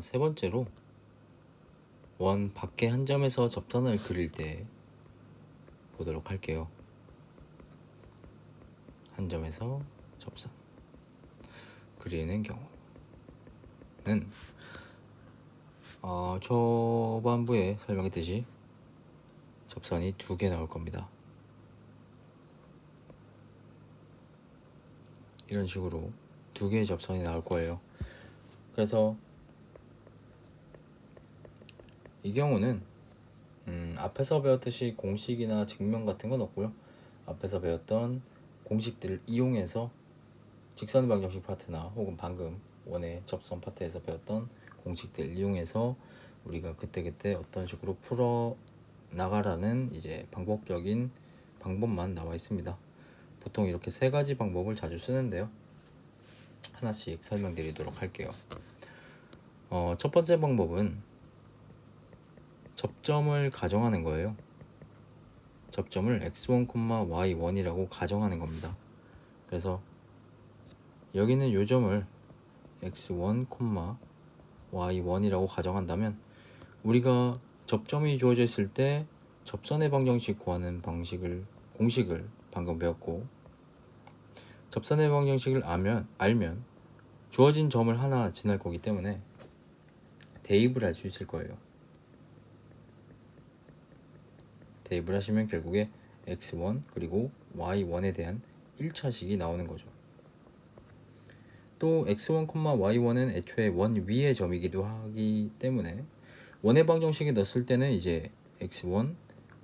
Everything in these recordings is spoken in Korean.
어, 세 번째로 원 밖에 한 점에서 접선을 그릴 때 보도록 할게요. 한 점에서 접선 그리는 경우는 어, 초반부에 설명했듯이 접선이 두 개 나올 겁니다. 이런 식으로 두 개의 접선이 나올 거예요. 그래서 이 경우는 음, 앞에서 배웠듯이 공식이나 증명 같은 건 없고요. 앞에서 배웠던 공식들을 이용해서 직선 방정식 파트나 혹은 방금 원의 접선 파트에서 배웠던 공식들 이용해서 우리가 그때그때 어떤 식으로 풀어 나가라는 이제 방법적인 방법만 나와 있습니다. 보통 이렇게 세 가지 방법을 자주 쓰는데요. 하나씩 설명드리도록 할게요. 어, 첫 번째 방법은 접점을 가정하는 거예요. 접점을 x1, y1이라고 가정하는 겁니다. 그래서 여기는 요 점을 x1, y1이라고 가정한다면 우리가 접점이 주어져 있을 때 접선의 방정식 구하는 방식을 공식을 방금 배웠고 접선의 방정식을 알면 알면 주어진 점을 하나 지날 거기 때문에 대입을 할 수 있을 거예요. 대입을 하시면 결국에 x1 그리고 y1에 대한 1차식이 나오는 거죠. 또 x1, y1은 애초에 원 위의 점이기도 하기 때문에 원의 방정식에 넣었을 때는 이제 x1,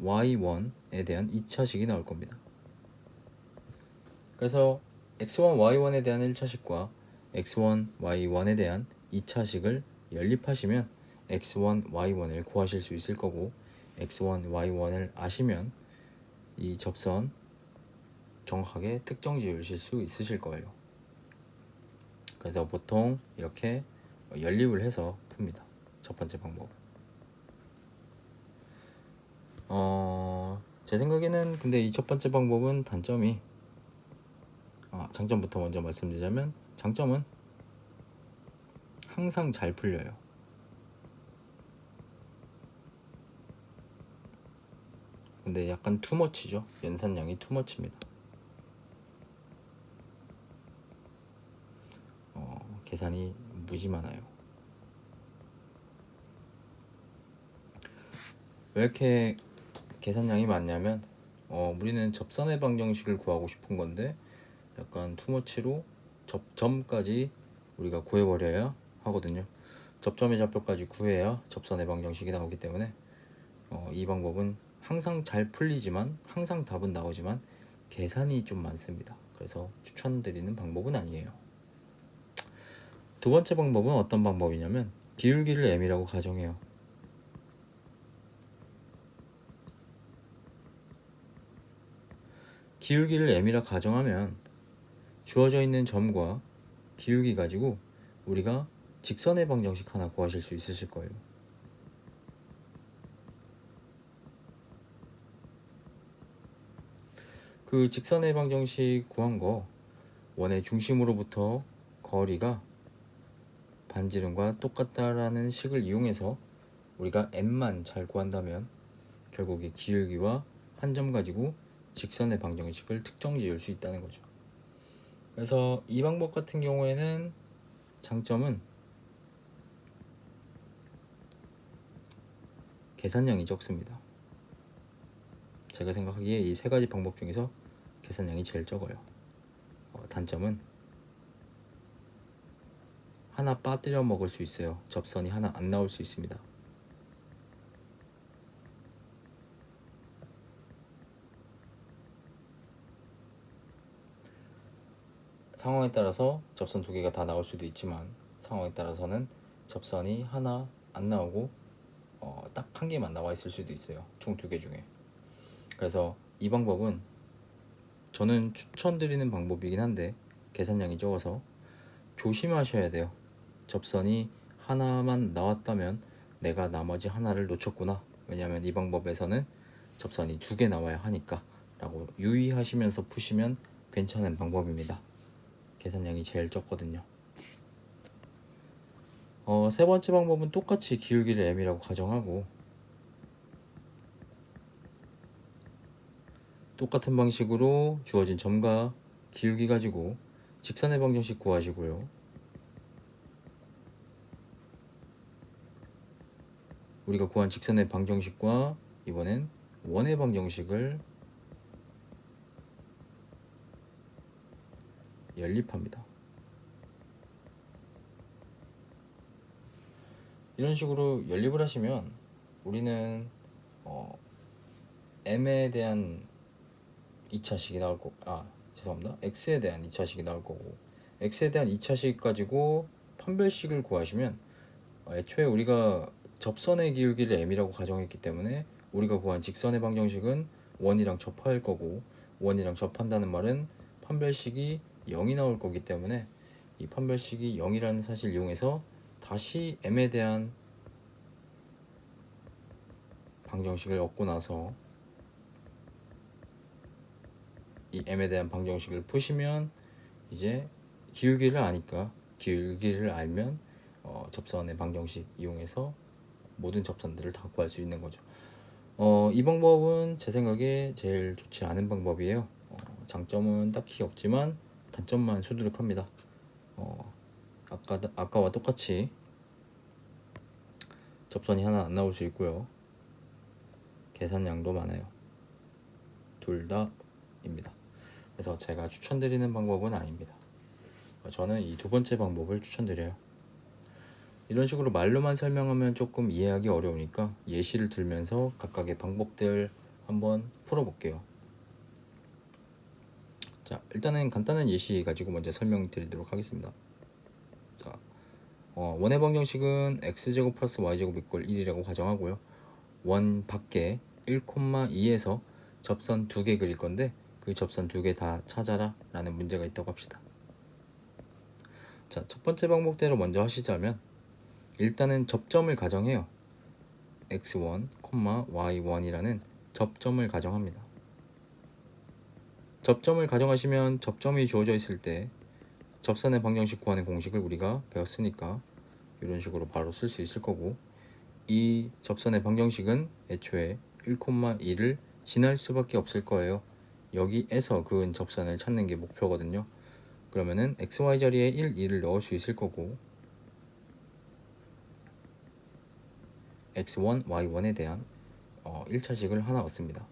y1에 대한 2차식이 나올 겁니다. 그래서 x1, y1에 대한 1차식과 x1, y1에 대한 2차식을 연립하시면 x1, y1을 구하실 수 있을 거고 x1, y1을 아시면 이 접선 정확하게 특정 지으실 수 있으실 거예요. 그래서 보통 이렇게 연립을 해서 풉니다. 첫 번째 방법. 어, 제 생각에는 근데 이 첫 번째 방법은 단점이 아, 장점부터 먼저 말씀드리자면 장점은 항상 잘 풀려요. 근데 약간 투머치죠. 연산량이 투머치입니다. 어, 계산이 무지 많아요. 왜 이렇게 계산량이 많냐면 어, 우리는 접선의 방정식을 구하고 싶은 건데 약간 투머치로 접점까지 우리가 구해버려야 하거든요. 접점의 좌표까지 구해야 접선의 방정식이 나오기 때문에 어, 이 방법은 항상 잘 풀리지만 항상 답은 나오지만 계산이 좀 많습니다. 그래서 추천드리는 방법은 아니에요. 두 번째 방법은 어떤 방법이냐면 기울기를 m이라고 가정해요. 기울기를 m이라 가정하면 주어져 있는 점과 기울기 가지고 우리가 직선의 방정식 하나 구하실 수 있으실 거예요. 그 직선의 방정식 구한 거 원의 중심으로부터 거리가 반지름과 똑같다라는 식을 이용해서 우리가 m만 잘 구한다면 결국에 기울기와 한 점 가지고 직선의 방정식을 특정 지을 수 있다는 거죠. 그래서 이 방법 같은 경우에는 장점은 계산량이 적습니다. 제가 생각하기에 이 세 가지 방법 중에서 계산량이 제일 적어요. 어, 단점은 하나 빠뜨려 먹을 수 있어요. 접선이 하나 안 나올 수 있습니다. 상황에 따라서 접선 두 개가 다 나올 수도 있지만 상황에 따라서는 접선이 하나 안 나오고 어, 딱 한 개만 나와 있을 수도 있어요. 총 두 개 중에. 그래서 이 방법은 저는 추천드리는 방법이긴 한데 계산량이 적어서 조심하셔야 돼요. 접선이 하나만 나왔다면 내가 나머지 하나를 놓쳤구나. 왜냐하면 이 방법에서는 접선이 두 개 나와야 하니까 라고 유의하시면서 푸시면 괜찮은 방법입니다. 계산량이 제일 적거든요. 어, 세 번째 방법은 똑같이 기울기를 m이라고 가정하고 똑같은 방식으로 주어진 점과 기울기 가지고 직선의 방정식 구하시고요. 우리가 구한 직선의 방정식과 이번엔 원의 방정식을 연립합니다. 이런 식으로 연립을 하시면 우리는 어, m에 대한 2차식이 나올 거고 아 죄송합니다. X에 대한 2차식이 나올 거고 x에 대한 2차식 가지고 판별식을 구하시면 어, 애초에 우리가 접선의 기울기를 m이라고 가정했기 때문에 우리가 구한 직선의 방정식은 원이랑 접할 거고 원이랑 접한다는 말은 판별식이 0이 나올 거기 때문에 이 판별식이 0이라는 사실을 이용해서 다시 m에 대한 방정식을 얻고 나서 이 m에 대한 방정식을 푸시면 이제 기울기를 아니까 기울기를 알면 어, 접선의 방정식 이용해서 모든 접선들을 다 구할 수 있는 거죠. 어, 이 방법은 제 생각에 제일 좋지 않은 방법이에요. 어, 장점은 딱히 없지만 단점만 수두룩합니다. 어, 아까 아까와 똑같이 접선이 하나 안 나올 수 있고요. 계산량도 많아요. 둘 다입니다. 그래서 제가 추천드리는 방법은 아닙니다. 저는 이 두 번째 방법을 추천드려요. 이런 식으로 말로만 설명하면 조금 이해하기 어려우니까 예시를 들면서 각각의 방법들 한번 풀어볼게요. 자, 일단은 간단한 예시 가지고 먼저 설명드리도록 하겠습니다. 자, 어, 원의 방정식은 x제곱 플러스 y제곱 이꼴 1이라고 가정하고요. 원 밖에 1,2에서 접선 두 개 그릴 건데 그 접선 두 개 다 찾아라 라는 문제가 있다고 합시다. 자, 첫 번째 방법대로 먼저 하시자면 일단은 접점을 가정해요. x1, y1이라는 접점을 가정합니다. 접점을 가정하시면 접점이 주어져 있을 때 접선의 방정식 구하는 공식을 우리가 배웠으니까 이런 식으로 바로 쓸 수 있을 거고 이 접선의 방정식은 애초에 1,2를 지날 수밖에 없을 거예요. 여기에서 그은 접선을 찾는 게 목표거든요. 그러면은 xy 자리에 1, 2를 넣을 수 있을 거고 x1, y1에 대한 어, 1차식을 하나 얻습니다.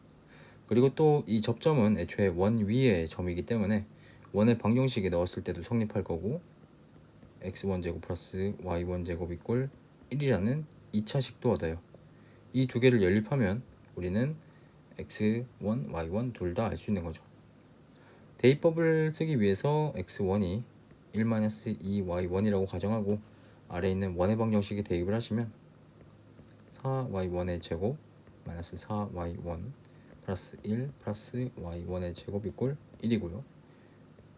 그리고 또 이 접점은 애초에 원 위의 점이기 때문에 원의 방정식에 넣었을 때도 성립할 거고 x1 제곱 플러스 y1 제곱 이꼴 1이라는 2차식도 얻어요. 이 두 개를 연립하면 우리는 x1, y1 둘 다 알 수 있는 거죠. 대입법을 쓰기 위해서 x1이 1-2y1이라고 가정하고 아래 있는 원의 방정식에 대입을 하시면 4y1의 제곱 마이너스 4y1 플러스 1 플러스 y1의 제곱 이꼴 1이고요.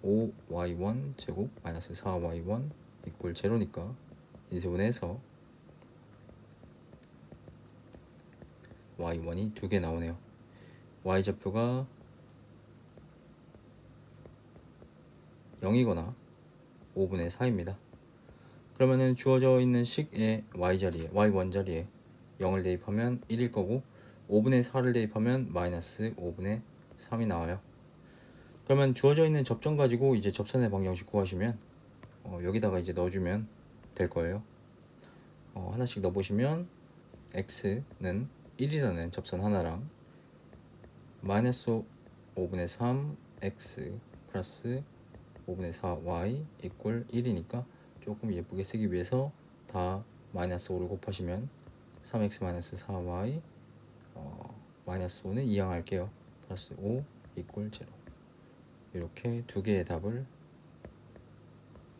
5y1 제곱 마이너스 4y1 이꼴 제로니까 인수분해서 y1이 두 개 나오네요. Y좌표가 0이거나 5분의 4입니다. 그러면은 주어져 있는 식의 y 자리에 y1 자리에 0을 대입하면 1일 거고 5분의 4를 대입하면 마이너스 5분의 3이 나와요. 그러면 주어져 있는 접점 가지고 이제 접선의 방정식 구하시면 어, 여기다가 이제 넣어주면 될 거예요. 어, 하나씩 넣어보시면 x는 1이라는 접선 하나랑 마이너스 5분의 3 x 플러스 5분의 4 y 이꼴 1이니까 조금 예쁘게 쓰기 위해서 다 마이너스 5를 곱하시면 3x 마이너스 4y 어, 마이너스 5는 이항할게요. 플러스 5 이꼴 0 이렇게 두 개의 답을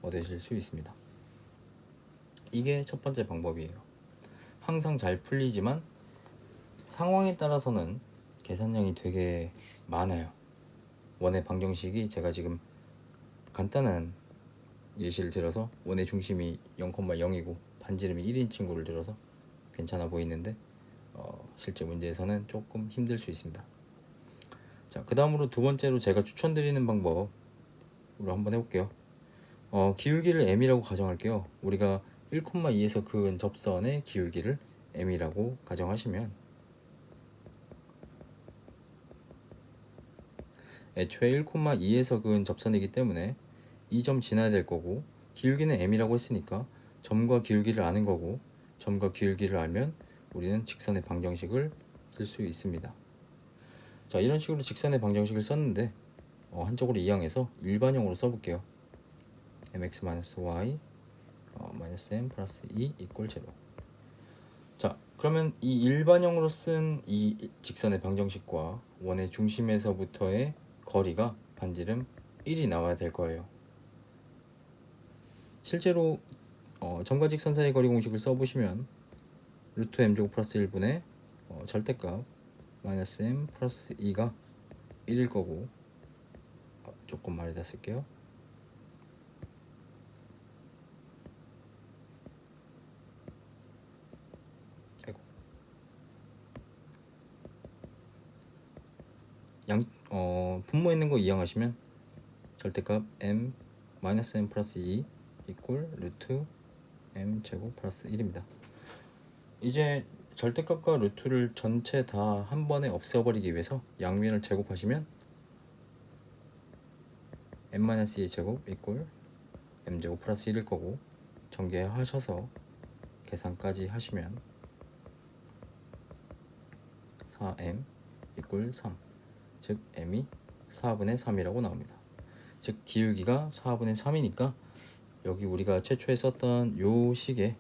얻으실 수 있습니다. 이게 첫 번째 방법이에요. 항상 잘 풀리지만 상황에 따라서는 계산량이 되게 많아요. 원의 방정식이 제가 지금 간단한 예시를 들어서 원의 중심이 0,0이고 반지름이 1인 친구를 들어서 괜찮아 보이는데 어, 실제 문제에서는 조금 힘들 수 있습니다. 자, 그 다음으로 두 번째로 제가 추천드리는 방법으로 한번 해볼게요. 어, 기울기를 m이라고 가정할게요. 우리가 1,2에서 그은 접선의 기울기를 m이라고 가정하시면 애초에 1,2에서 그은 접선이기 때문에 이점 지나야 될 거고 기울기는 m이라고 했으니까 점과 기울기를 아는 거고 점과 기울기를 알면 우리는 직선의 방정식을 쓸 수 있습니다. 자 이런 식으로 직선의 방정식을 썼는데 어, 한쪽으로 이항해서 일반형으로 써볼게요. mx-y 어, m 플러스 2 이꼴 제로 자 그러면 이 일반형으로 쓴 이 직선의 방정식과 원의 중심에서부터의 거리가 반지름 1이 나와야 될 거예요. 실제로 어, 점과 직선 사이 거리 공식을 써보시면 루트 m제곱 플러스 1분의 어, 절대값 마이너스 m 플러스 2가 1일 거고 어, 조금 쓸게요. 아이고. 양, 어, 분모 있는 거 이항하시면 절대값 m 마이너스 m 플러스 2 이꼴 루트 m 제곱 플러스 1입니다. 이제 절대값과 루트를 전체 다 한 번에 없애버리기 위해서 양면을 제곱하시면 m-2 제곱 이꼴 m 제곱 플러스 1일 거고 전개하셔서 계산까지 하시면 4m 이꼴 3 즉 m이 4분의 3이라고 나옵니다. 즉 기울기가 4분의 3이니까 여기 우리가 최초에 썼던 요 식에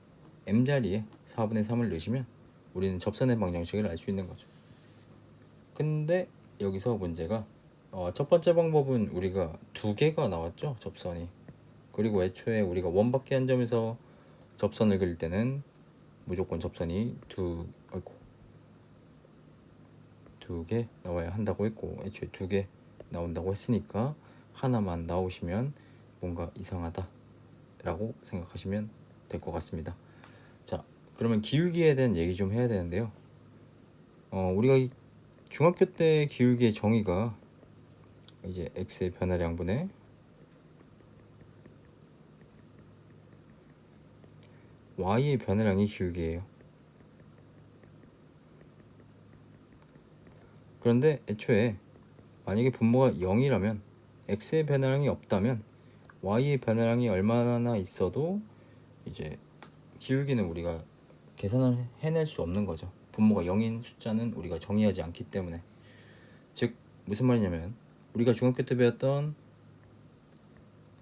m 자리에 4분의 3을 넣으시면 우리는 접선의 방정식을 알 수 있는 거죠. 근데 여기서 문제가 어, 첫 번째 방법은 우리가 두 개가 나왔죠 접선이 그리고 애초에 우리가 원밖에 한 점에서 접선을 그릴 때는 무조건 접선이 두 두 개 나와야 한다고 했고 애초에 두 개 나온다고 했으니까 하나만 나오시면 뭔가 이상하다 라고 생각하시면 될 것 같습니다 자 그러면 기울기에 대한 얘기 좀 해야 되는데요 어, 우리가 이 중학교 때 기울기의 정의가 이제 x의 변화량분의 y의 변화량이 기울기예요. 그런데 애초에 만약에 분모가 0이라면 x의 변화량이 없다면 y의 변화량이 얼마나 있어도 이제 기울기는 우리가 계산을 해낼 수 없는 거죠. 분모가 0인 숫자는 우리가 정의하지 않기 때문에 즉 무슨 말이냐면 우리가 중학교 때 배웠던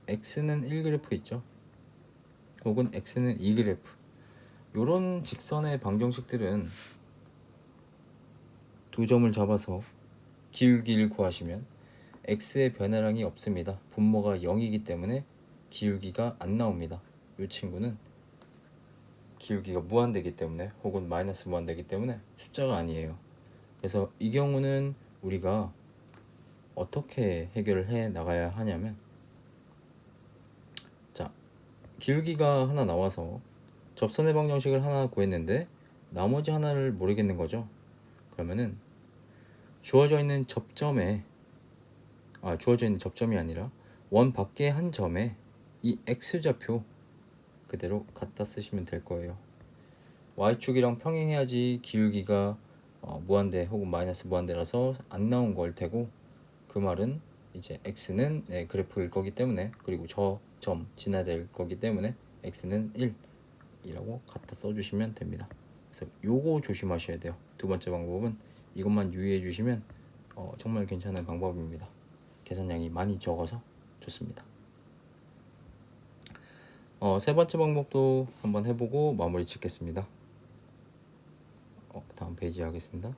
x는 1그래프 있죠. 혹은 x는 2그래프 요런 직선의 방정식들은 두 점을 잡아서 기울기를 구하시면 x의 변화량이 없습니다. 분모가 0이기 때문에 기울기가 안 나옵니다. 이 친구는 기울기가 무한대기 때문에 혹은 마이너스 무한대기 때문에 숫자가 아니에요. 그래서 이 경우는 우리가 어떻게 해결을 해 나가야 하냐면 자 기울기가 하나 나와서 접선의 방정식을 하나 구했는데 나머지 하나를 모르겠는 거죠. 그러면은 주어져 있는 접점에 아 주어져 있는 접점이 아니라 원 밖의 한 점에 이 x좌표 그대로 갖다 쓰시면 될 거예요. y축이랑 평행해야지 기울기가 어, 무한대 혹은 마이너스 무한대라서 안 나온 걸 테고 그 말은 이제 x는 네, 그래프일 거기 때문에 그리고 저 점 지나야 될 거기 때문에 x는 1이라고 갖다 써주시면 됩니다. 그래서 요거 조심하셔야 돼요. 두 번째 방법은 이것만 유의해 주시면 어, 정말 괜찮은 방법입니다. 계산량이 많이 적어서 좋습니다. 어, 세 번째 방법도 한번 해보고 마무리 짓겠습니다. 어, 다음 페이지 하겠습니다.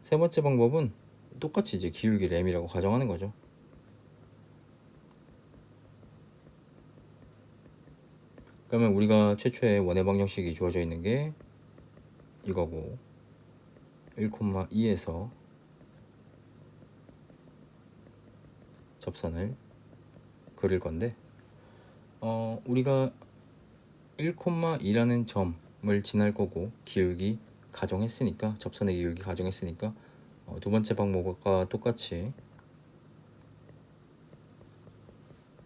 세 번째 방법은 똑같이 이제 기울기를 m이라고 가정하는 거죠. 그러면 우리가 최초의 원의 방정식이 주어져 있는 게 이거고 1,2에서 접선을 그릴 건데 어 우리가 1,2라는 점을 지날 거고 기울기 가정했으니까 접선의 기울기 가정했으니까 어, 두 번째 방법과 똑같이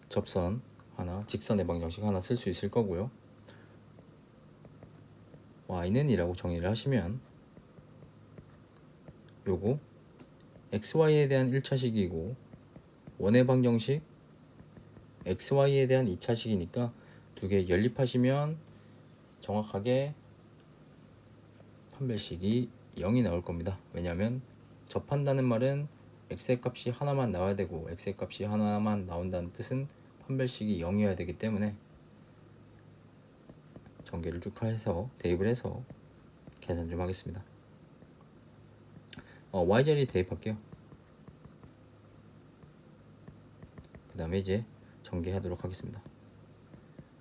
접선 하나, 직선의 방정식 하나 쓸 수 있을 거고요. y는 이라고 정의를 하시면 요거 xy에 대한 1차식이고 원의 방정식 xy에 대한 2차식이니까 두 개 연립하시면 정확하게 판별식이 0이 나올 겁니다. 왜냐하면 접한다는 말은 x의 값이 하나만 나와야 되고 x의 값이 하나만 나온다는 뜻은 판별식이 0이어야 되기 때문에 전개를 쭉 해서 대입을 해서 계산 좀 하겠습니다. 어, y 자리 대입할게요. 그 다음에 이제 전개하도록 하겠습니다.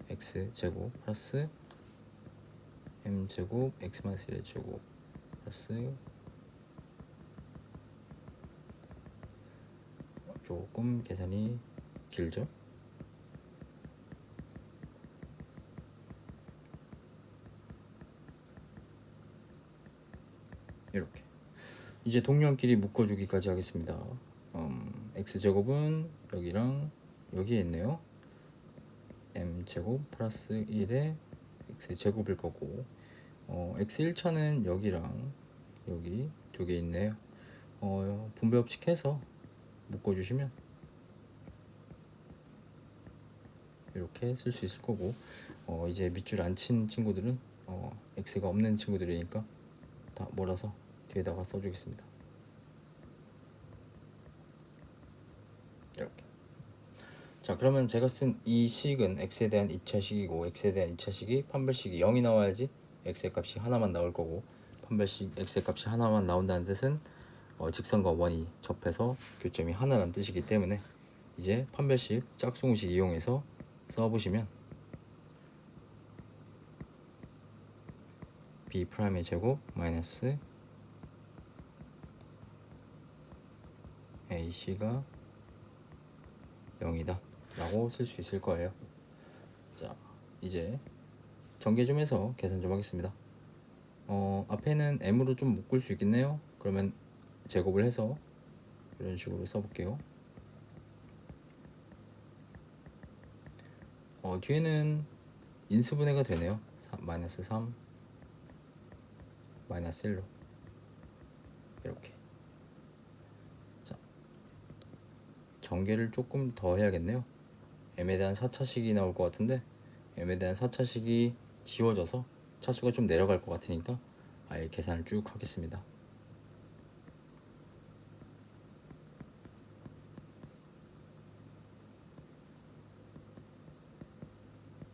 x 제곱 플러스 m 제곱 x 마이너스 1의 제곱 플러스 조금 계산이 길죠? 이렇게 이제 동량끼리 묶어주기까지 하겠습니다. 음, x 제곱은 여기랑 여기에 있네요. m 제곱 플러스 1에 x 제곱일 거고 어, x 1차는 여기랑 여기 두 개 있네요. 어, 분배 법칙해서 묶어주시면 이렇게 쓸 수 있을 거고 어, 이제 밑줄 안 친 친구들은 어, x가 없는 친구들이니까 다 몰아서 뒤에다가 써주겠습니다. 이렇게. 자 그러면 제가 쓴 이 식은 x에 대한 2차식이고 x에 대한 2차식이 판별식이 0이 나와야지 x의 값이 하나만 나올 거고 판별식 x의 값이 하나만 나온다는 뜻은 어, 직선과 원이 접해서 교점이 하나라는 뜻이기 때문에 이제 판별식 짝퉁식 이용해서 써보시면 b 프라임의 제곱 마이너스 ac가 0이다 라고 쓸 수 있을 거예요. 자 이제 전개 좀 해서 계산 좀 하겠습니다. 어 앞에는 m으로 좀 묶을 수 있겠네요. 그러면 제곱을 해서 이런 식으로 써볼게요. 어 뒤에는 인수분해가 되네요. 마이너스 3 마이너스 1로. 이렇게 자 전개를 조금 더 해야겠네요. M에 대한 4차식이 나올 것 같은데 m에 대한 4차식이 지워져서 차수가 좀 내려갈 것 같으니까 아예 계산을 쭉 하겠습니다.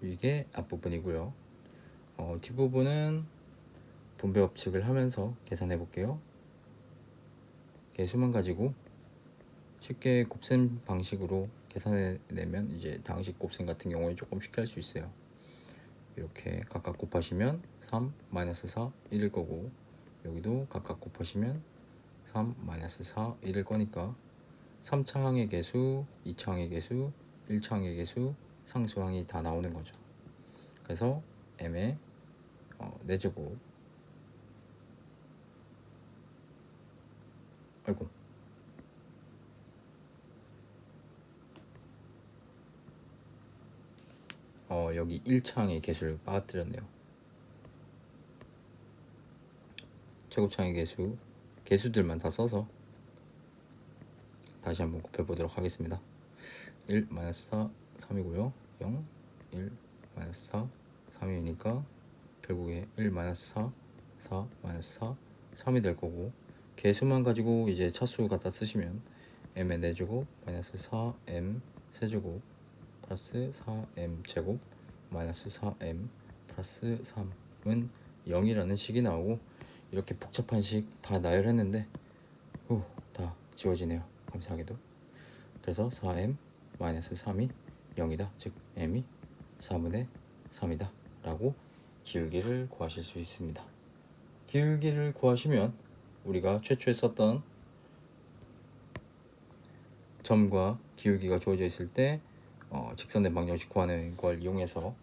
이게 앞부분이고요. 어, 뒷부분은 분배 법칙을 하면서 계산해 볼게요. 개수만 가지고 쉽게 곱셈 방식으로 계산해내면 이제 당식 곱셈 같은 경우에 조금 쉽게 할 수 있어요. 이렇게 각각 곱하시면 3 마이너스 4 1일 거고 여기도 각각 곱하시면 3 마이너스 4 1일 거니까 3차 항의 개수, 2차 항의 개수, 1차 항의 개수, 상수항이 다 나오는 거죠. 그래서 m의 어, 4제곱 아이고 어 여기 1창의 개수를 빠뜨렸네요. 최고창의 개수 개수들만 다 써서 다시 한번 곱해보도록 하겠습니다. 1 마이너스 4 3이고요. 0 1 마이너스 4 3이니까 결국에 1 마이너스 4 4 마이너스 4 3이 될 거고 개수만 가지고 이제 차수 갖다 쓰시면 m의 4제곱 마이너스 4m 세제곱 플러스 4m 제곱 마이너스 4m 플러스 3은 0이라는 식이 나오고 이렇게 복잡한 식 다 나열했는데 후, 다 지워지네요. 감사하게도. 그래서 4m 마이너스 3이 0이다. 즉 m이 4분의 3이다. 라고 기울기를 구하실 수 있습니다. 기울기를 구하시면 우리가 최초에 썼던 점과 기울기가 주어져 있을 때 어, 직선의 방정식 구하는 걸 이용해서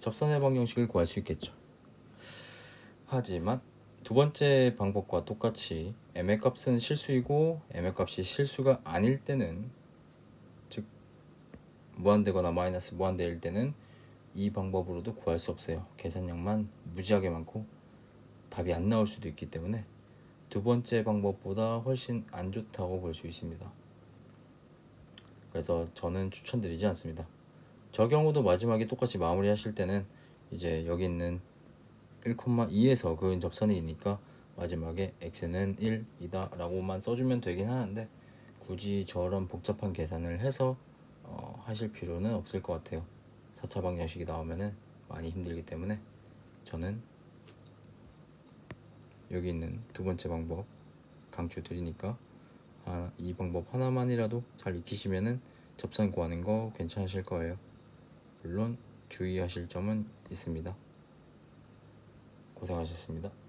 접선의 방정식을 구할 수 있겠죠. 하지만 두 번째 방법과 똑같이 m의 값은 실수이고 m의 값이 실수가 아닐 때는 즉 무한대거나 마이너스 무한대일 때는 이 방법으로도 구할 수 없어요. 계산량만 무지하게 많고 답이 안 나올 수도 있기 때문에 두 번째 방법보다 훨씬 안 좋다고 볼 수 있습니다. 그래서 저는 추천드리지 않습니다. 저 경우도 마지막에 똑같이 마무리 하실 때는 이제 여기 있는 1,2에서 그은 접선이니까 마지막에 x는 1이다 라고만 써주면 되긴 하는데 굳이 저런 복잡한 계산을 해서 어, 하실 필요는 없을 것 같아요 4차 방정식이 나오면은 많이 힘들기 때문에 저는 여기 있는 두 번째 방법 강추 드리니까 아, 이 방법 하나만이라도 잘 익히시면은 접선 구하는 거 괜찮으실 거예요. 물론 주의하실 점은 있습니다. 고생하셨습니다